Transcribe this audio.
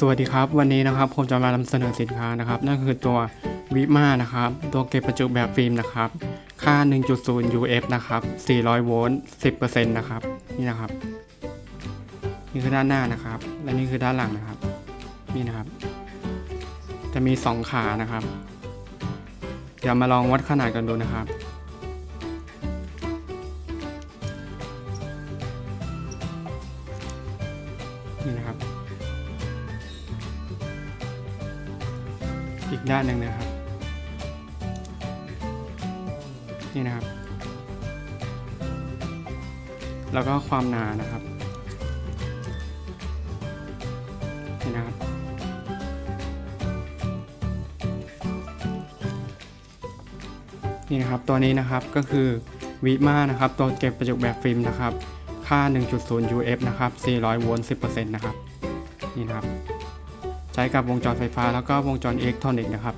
สวัสดีครับวันนี้นะครับผมจะมานำเสนอสินค้านะครับ นั่นคือตัววิมานะครับ ตัวเก็บประจุแบบฟิล์มนะครับ ค่า 1.0 UF นะครับ 400 โวลต์ 10%นะครับ นี่นะครับ นี่คือด้านหน้านะครับ และนี่คือด้านหลังนะครับ นี่นะครับ จะมี 2 ขานะครับ เดี๋ยวมาลองวัดขนาดกันดูนะครับนี่นะครับ อีกด้านหนึ่งนะครับ นี่นะครับ แล้วก็ความหนานะครับนี่นะครับ นี่นะครับตัวนี้นะครับก็คือวิมานะครับตัวเก็บประจุแบบฟิล์มนะครับ ค่า 1.0 UF นะครับ 400 โวลต์ 10%นะครับ นี่นะครับ ใช้กับวงจรไฟฟ้าแล้วก็วงจรอิเล็กทรอนิกส์นะครับ